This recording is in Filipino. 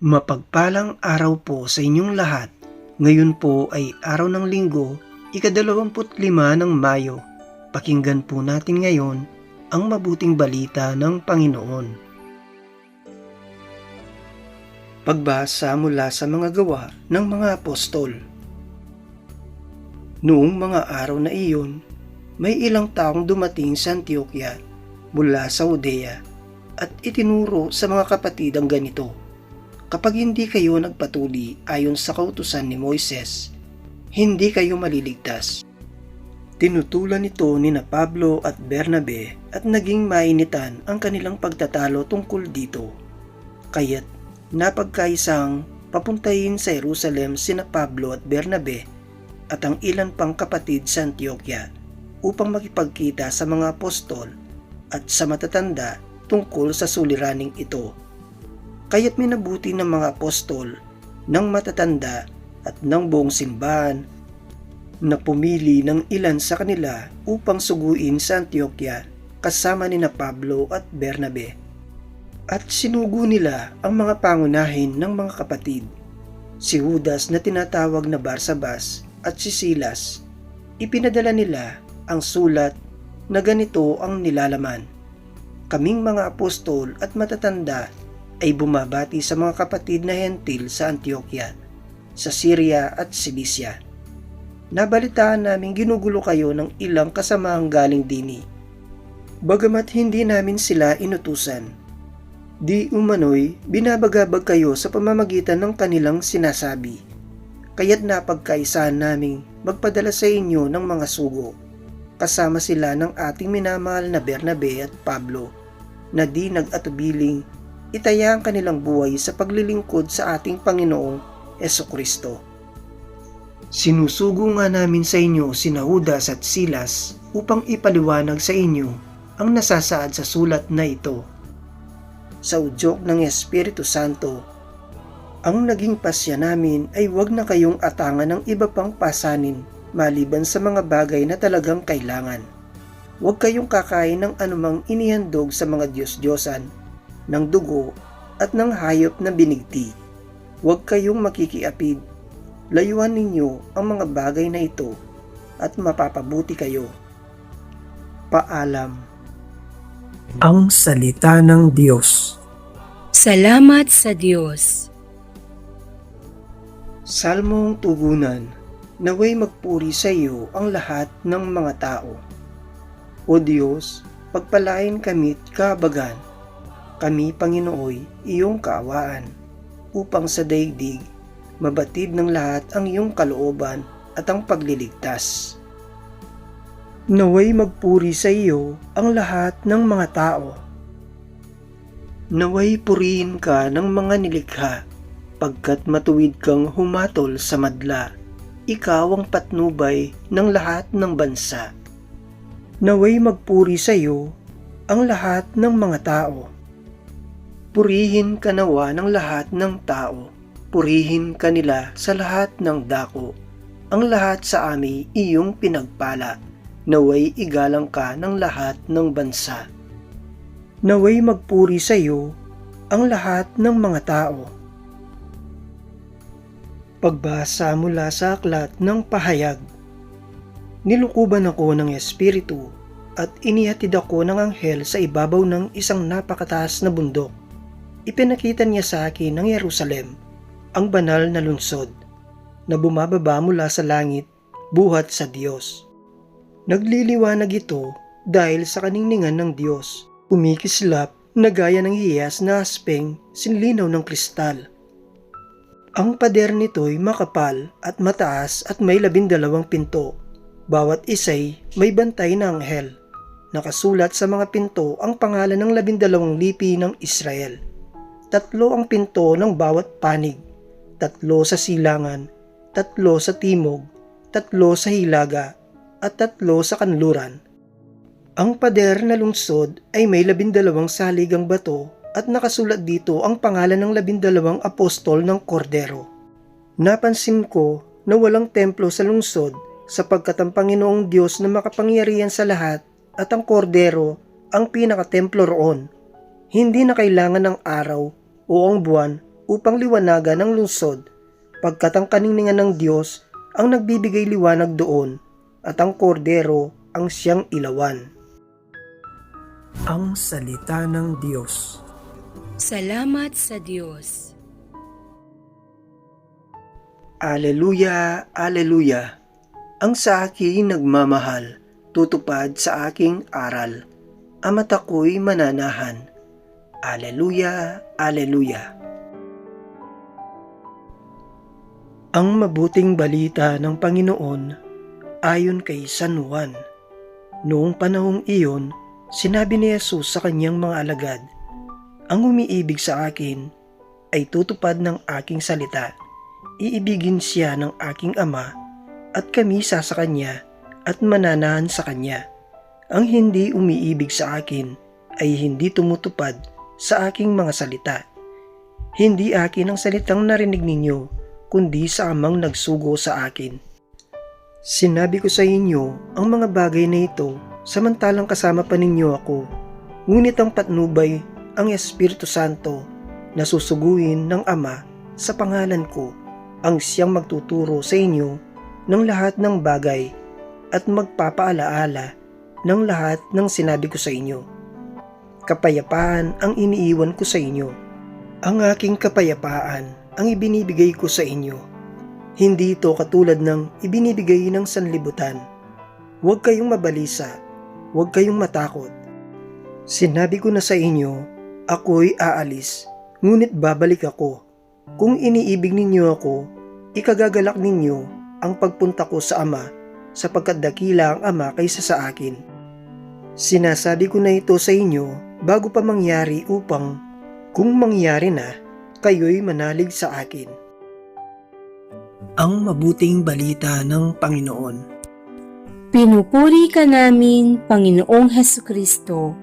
Mapagpalang araw po sa inyong lahat. Ngayon po ay araw ng linggo, ikadalawamput lima ng Mayo. Pakinggan po natin ngayon ang mabuting balita ng Panginoon. Pagbasa mula sa mga gawa ng mga apostol. Noong mga araw na iyon, may ilang taong dumating sa Antioquia mula sa Judea at itinuro sa mga kapatid ang ganito. Kapag hindi kayo nagpatuli ayon sa kautusan ni Moises, hindi kayo maliligtas. Tinutulan ito ni na Pablo at Bernabe at naging mainitan ang kanilang pagtatalo tungkol dito. Kaya't napagkaisang papuntahin sa Jerusalem sina Pablo at Bernabe at ang ilan pang kapatid sa Antioquia upang makipagkita sa mga apostol at sa matatanda tungkol sa suliraning ito. Kaya't minabuti ng mga apostol, ng matatanda at ng buong simbahan na pumili ng ilan sa kanila upang suguin sa Antioquia kasama ni na Pablo at Bernabe. At sinugo nila ang mga pangunahin ng mga kapatid. Si Judas na tinatawag na Barsabas at si Silas. Ipinadala nila ang sulat na ganito ang nilalaman. Kaming mga apostol at matatanda ay bumabati sa mga kapatid na hentil sa Antioquia, sa Syria at Cilicia. Nabalitaan namin ginugulo kayo ng ilang kasamaang galing dini. Bagamat hindi namin sila inutusan, di umano'y binabagabag kayo sa pamamagitan ng kanilang sinasabi. Kaya't napagkaisahan naming magpadala sa inyo ng mga sugo. Kasama sila ng ating minamahal na Bernabe at Pablo na di nag-atubiling itaya ang kanilang buhay sa paglilingkod sa ating Panginoong Yeso Kristo. Sinusugo nga namin sa inyo sina Judas at Silas upang ipaliwanag sa inyo ang nasasaad sa sulat na ito. Sa udyok ng Espiritu Santo, ang naging pasya namin ay huwag na kayong atangan ng iba pang pasanin maliban sa mga bagay na talagang kailangan. Huwag kayong kakain ng anumang inihandog sa mga Diyos-Diyosan ng dugo at ng hayop na binigti. Huwag kayong makikiapid. Layuan ninyo ang mga bagay na ito at mapapabuti kayo. Paalam. Ang Salita ng Diyos Salamat sa Diyos. Salmong Tugunan Naway magpuri sa iyo ang lahat ng mga tao. O Diyos, pagpalain kami't kabagan kami, Panginooy, iyong kaawaan, upang sa daigdig, mabatid ng lahat ang iyong kalooban at ang pagliligtas. Naway magpuri sa iyo ang lahat ng mga tao. Naway purihin ka ng mga nilikha, pagkat matuwid kang humatol sa madla. Ikaw ang patnubay ng lahat ng bansa. Naway magpuri sa iyo ang lahat ng mga tao Purihin ka nawa ng lahat ng tao. Purihin ka nila sa lahat ng dako. Ang lahat sa ami iyong pinagpala. Naway igalang ka ng lahat ng bansa. Naway magpuri sa iyo ang lahat ng mga tao. Pagbasa mula sa aklat ng pahayag. Nilukuban ako ng Espiritu at inihatid ako ng anghel sa ibabaw ng isang napakataas na bundok ipinakita niya sa akin ng Jerusalem, ang banal na lungsod, na bumababa mula sa langit, buhat sa Diyos. Nagliliwanag ito dahil sa kaningningan ng Diyos, umikislap na gaya ng hiyas na aspeng sinlinaw ng kristal. Ang pader nito'y makapal at mataas at may labindalawang pinto. Bawat isa'y may bantay na anghel. Nakasulat sa mga pinto ang pangalan ng labindalawang lipi ng Israel tatlo ang pinto ng bawat panig, tatlo sa silangan, tatlo sa timog, tatlo sa hilaga, at tatlo sa kanluran. Ang pader na lungsod ay may labindalawang saligang bato at nakasulat dito ang pangalan ng labindalawang apostol ng kordero. Napansin ko na walang templo sa lungsod sapagkat ang Panginoong Diyos na makapangyarihan sa lahat at ang kordero ang pinakatemplo roon. Hindi na kailangan ng araw o ang buwan upang liwanagan ang lungsod, pagkat ang kaninningan ng Diyos ang nagbibigay liwanag doon at ang kordero ang siyang ilawan. Ang Salita ng Diyos Salamat sa Diyos. Aleluya, Aleluya. Ang sa akin nagmamahal, tutupad sa aking aral. Ama't ako'y mananahan. Aleluya, Aleluya. Ang mabuting balita ng Panginoon ayon kay San Juan. Noong panahong iyon, sinabi ni Jesus sa kanyang mga alagad, Ang umiibig sa akin ay tutupad ng aking salita iibigin siya ng aking ama at kami sa sa kanya at mananahan sa kanya. Ang hindi umiibig sa akin ay hindi tumutupad sa aking mga salita. Hindi akin ang salitang narinig ninyo, kundi sa amang nagsugo sa akin. Sinabi ko sa inyo ang mga bagay na ito samantalang kasama pa ninyo ako. Ngunit ang patnubay ang Espiritu Santo na susuguin ng Ama sa pangalan ko ang siyang magtuturo sa inyo ng lahat ng bagay at magpapaalaala ng lahat ng sinabi ko sa inyo. Kapayapaan ang iniiwan ko sa inyo. Ang aking kapayapaan ang ibinibigay ko sa inyo. Hindi ito katulad ng ibinibigay ng sanlibutan. Huwag kayong mabalisa. Huwag kayong matakot. Sinabi ko na sa inyo, ako'y aalis, ngunit babalik ako. Kung iniibig ninyo ako, ikagagalak ninyo ang pagpunta ko sa Ama sapagkat dakila ang Ama kaysa sa akin. Sinasabi ko na ito sa inyo bago pa mangyari upang kung mangyari na, kayo'y manalig sa akin. Ang mabuting balita ng Panginoon. Pinupuri ka namin, Panginoong Heso Kristo.